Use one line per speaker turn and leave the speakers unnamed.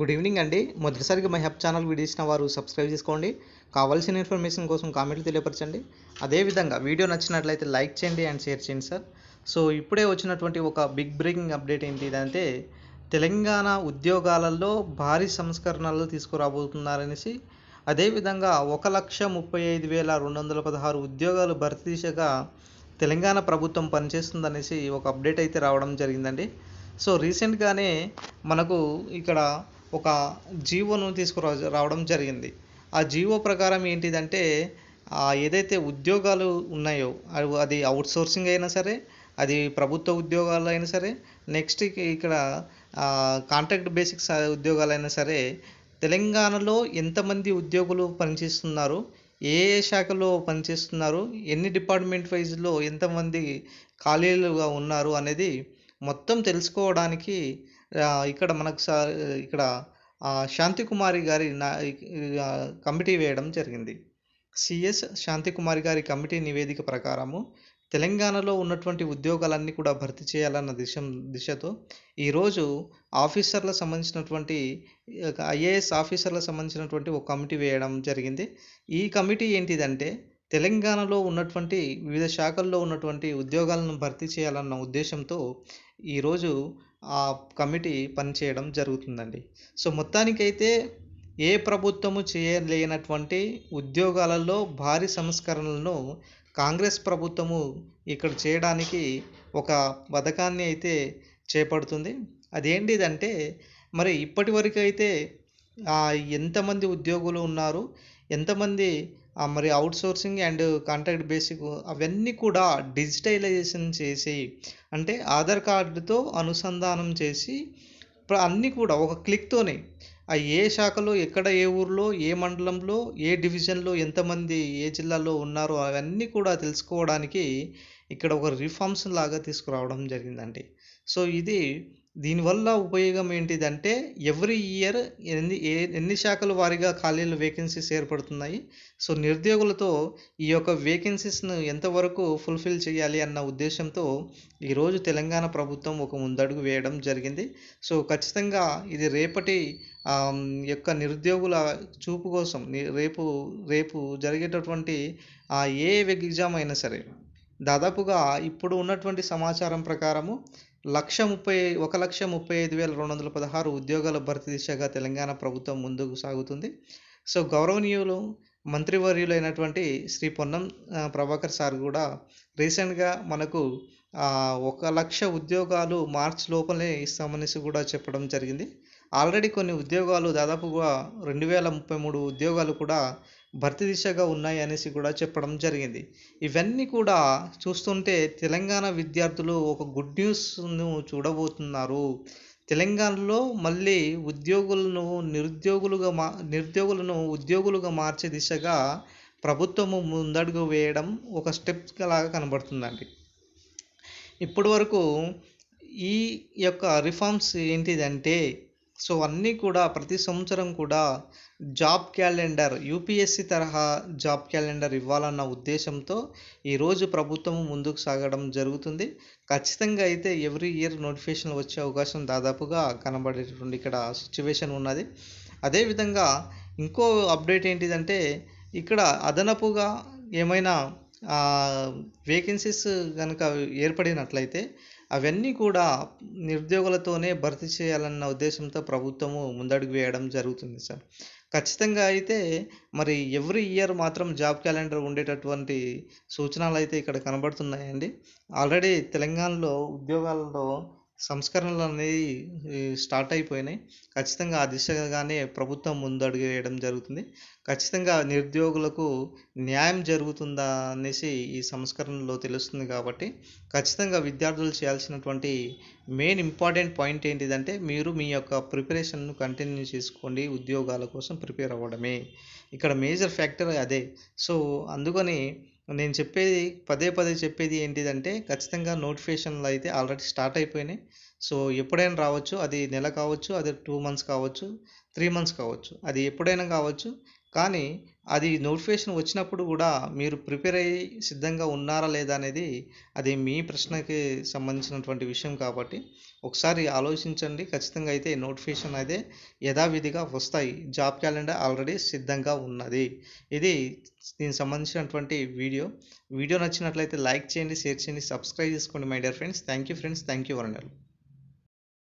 Good evening అండి. మొదటిసారిగా my hub channel video వారు సబ్స్క్రైబ్ చేసుకోండి. కావాల్సిన ఇన్ఫర్మేషన్ కోసం కామెంట్లు తెలియపరచండి. అదేవిధంగా వీడియో నచ్చినట్లయితే లైక్ చేయండి అండ్ షేర్ చేయండి సార్. సో ఇప్పుడే వచ్చినటువంటి ఒక బిగ్ బ్రేకింగ్ అప్డేట్ ఏంటి అంటే తెలంగాణ ఉద్యోగాలలో భారీ సంస్కరణలు తీసుకురాబోతున్నారనేసి అదేవిధంగా ఒక లక్ష ముప్పై ఐదు వేల రెండు వందల పదహారు ఉద్యోగాలు భర్తీ దిశగా తెలంగాణ ప్రభుత్వం పనిచేస్తుందనేసి ఒక అప్డేట్ అయితే రావడం జరిగిందండి. సో రీసెంట్గానే మనకు ఇక్కడ ఒక జీవోను తీసుకురా రావడం జరిగింది. ఆ జీవో ప్రకారం ఏంటిదంటే ఏదైతే ఉద్యోగాలు ఉన్నాయో అది అవుట్సోర్సింగ్ అయినా సరే అది ప్రభుత్వ ఉద్యోగాలు అయినా సరే నెక్స్ట్ ఇక్కడ కాంట్రాక్ట్ బేసిక్స్ ఉద్యోగాలైనా సరే తెలంగాణలో ఎంతమంది ఉద్యోగులు పనిచేస్తున్నారు ఏ ఏ శాఖలో పనిచేస్తున్నారు ఎన్ని డిపార్ట్మెంట్ వైజ్లో ఎంతమంది ఖాళీలుగా ఉన్నారు అనేది మొత్తం తెలుసుకోవడానికి ఇక్కడ మనకు సా- ఇక్కడ శాంతికుమారి గారి నా కమిటీ వేయడం జరిగింది. సిఎస్ శాంతికుమారి గారి కమిటీ నివేదిక ప్రకారము తెలంగాణలో ఉన్నటువంటి ఉద్యోగాలన్నీ కూడా భర్తీ చేయాలన్న దిశ దిశతో ఈరోజు ఆఫీసర్లకు సంబంధించినటువంటి ఐఏఎస్ ఆఫీసర్లకు సంబంధించినటువంటి ఒక కమిటీ వేయడం జరిగింది. ఈ కమిటీ ఏంటిదంటే తెలంగాణలో ఉన్నటువంటి వివిధ శాఖల్లో ఉన్నటువంటి ఉద్యోగాలను భర్తీ చేయాలన్న ఉద్దేశంతో ఈరోజు ఆ కమిటీ పనిచేయడం జరుగుతుందండి. సో మొత్తానికైతే ఏ ప్రభుత్వము చేయలేనటువంటి ఉద్యోగాలలో భారీ సంస్కరణలను కాంగ్రెస్ ప్రభుత్వము ఇక్కడ చేయడానికి ఒక పథకాన్ని అయితే చేపడుతుంది. అదేంటిదంటే మరి ఇప్పటి వరకు అయితే ఎంతమంది ఉద్యోగులు ఉన్నారు ఎంతమంది మరి outsourcing and contract basic అవన్నీ కూడా డిజిటలైజేషన్ చేసి అంటే ఆధార్ కార్డుతో అనుసంధానం చేసి అన్నీ కూడా ఒక క్లిక్తోనే ఆ ఏ శాఖలో ఎక్కడ ఏ ఊర్లో ఏ మండలంలో ఏ డివిజన్లో ఎంతమంది ఏ జిల్లాలో ఉన్నారో అవన్నీ కూడా తెలుసుకోవడానికి ఇక్కడ ఒక రిఫార్మ్స్ లాగా తీసుకురావడం జరిగిందండి. సో ఇది దీనివల్ల ఉపయోగం ఏంటిదంటే ఎవ్రీ ఇయర్ ఎన్ని ఏ ఎన్ని శాఖల వారీగా ఖాళీలు వేకెన్సీస్ ఏర్పడుతున్నాయి. సో నిరుద్యోగులతో ఈ యొక్క వేకెన్సీస్ను ఎంతవరకు ఫుల్ఫిల్ చేయాలి అన్న ఉద్దేశంతో ఈరోజు తెలంగాణ ప్రభుత్వం ఒక ముందడుగు వేయడం జరిగింది. సో ఖచ్చితంగా ఇది రేపటి యొక్క నిరుద్యోగుల చూపు కోసం రేపు రేపు జరిగేటటువంటి ఏ ఎగ్జామ్ అయినా సరే దాదాపుగా ఇప్పుడు ఉన్నటువంటి సమాచారం ప్రకారము లక్ష ముప్పై ఒక లక్ష ముప్పై ఐదు వేల రెండు వందల పదహారు ఉద్యోగాల భర్తీ దిశగా తెలంగాణ ప్రభుత్వం ముందుకు సాగుతుంది. సో గౌరవనీయులు మంత్రివర్యులైనటువంటి శ్రీ పొన్నం ప్రభాకర్ సార్ కూడా రీసెంట్గా మనకు ఒక లక్ష ఉద్యోగాలు మార్చ్ లోపలే ఇస్తామనేసి కూడా చెప్పడం జరిగింది. ఆల్రెడీ కొన్ని ఉద్యోగాలు దాదాపుగా రెండు వేల ముప్పై మూడు ఉద్యోగాలు కూడా భర్తీ దిశగా ఉన్నాయి అనేసి కూడా చెప్పడం జరిగింది. ఇవన్నీ కూడా చూస్తుంటే తెలంగాణ విద్యార్థులు ఒక గుడ్ న్యూస్ను చూడబోతున్నారు. తెలంగాణలో మళ్ళీ ఉద్యోగులను నిరుద్యోగులుగా మా నిరుద్యోగులను ఉద్యోగులుగా మార్చే దిశగా ప్రభుత్వము ముందడుగు వేయడం ఒక స్టెప్ లాగా కనబడుతుందండి. ఇప్పటి వరకు ఈ యొక్క రిఫార్మ్స్ ఏంటిదంటే సో అన్నీ కూడా ప్రతి సంవత్సరం కూడా జాబ్ క్యాలెండర్ యూపీఎస్సి తరహా జాబ్ క్యాలెండర్ ఇవ్వాలన్న ఉద్దేశంతో ఈరోజు ప్రభుత్వం ముందుకు సాగడం జరుగుతుంది. ఖచ్చితంగా అయితే ఎవ్రీ ఇయర్ నోటిఫికేషన్లు వచ్చే అవకాశం దాదాపుగా కనబడేటువంటి ఇక్కడ సిచ్యువేషన్ ఉన్నది. అదేవిధంగా ఇంకో అప్డేట్ ఏంటిదంటే ఇక్కడ అదనపుగా ఏమైనా వేకెన్సీస్ కనుక ఏర్పడినట్లయితే అవన్నీ కూడా నిరుద్యోగులతోనే భర్తీ చేయాలన్న ఉద్దేశంతో ప్రభుత్వము ముందడుగు వేయడం జరుగుతుంది సార్. ఖచ్చితంగా అయితే మరి ఎవ్రీ ఇయర్ మాత్రం జాబ్ క్యాలెండర్ ఉండేటటువంటి సూచనలు అయితే ఇక్కడ కనబడుతున్నాయండి. ఆల్రెడీ తెలంగాణలో ఉద్యోగాలలో సంస్కరణలు అనేది స్టార్ట్ అయిపోయినాయి. ఖచ్చితంగా ఆ దిశగానే ప్రభుత్వం ముందడుగు వేయడం జరుగుతుంది. ఖచ్చితంగా నిరుద్యోగులకు న్యాయం జరుగుతుందా అనేసి ఈ సంస్కరణలో తెలుస్తుంది కాబట్టి ఖచ్చితంగా విద్యార్థులు చేయాల్సినటువంటి మెయిన్ ఇంపార్టెంట్ పాయింట్ ఏంటిదంటే మీరు మీ యొక్క ప్రిపరేషన్ను కంటిన్యూ చేసుకోండి ఉద్యోగాల కోసం ప్రిపేర్ అవ్వడమే. ఇక్కడ మేజర్ ఫ్యాక్టర్ అదే. సో అందుకని నేను చెప్పేది పదే పదే చెప్పేది ఏంటిదంటే ఖచ్చితంగా నోటిఫికేషన్లు అయితే ఆల్రెడీ స్టార్ట్ అయిపోయినాయి. సో ఎప్పుడైనా రావచ్చు అది నెల కావచ్చు అది టూ మంత్స్ కావచ్చు త్రీ మంత్స్ కావచ్చు అది ఎప్పుడైనా కావచ్చు. కానీ అది నోటిఫికేషన్ వచ్చినప్పుడు కూడా మీరు ప్రిపేర్ అయ్యి సిద్ధంగా ఉన్నారా లేదా అనేది అది మీ ప్రశ్నకి సంబంధించినటువంటి విషయం కాబట్టి ఒకసారి ఆలోచించండి. ఖచ్చితంగా అయితే నోటిఫికేషన్ అయితే యథావిధిగా వస్తాయి. జాబ్ క్యాలెండర్ ఆల్రెడీ సిద్ధంగా ఉన్నది. ఇది దీనికి సంబంధించినటువంటి వీడియో. వీడియో నచ్చినట్లయితే లైక్ చేయండి షేర్ చేయండి సబ్స్క్రైబ్ చేసుకోండి my dear friends. Thank you friends. Thank you Warangal.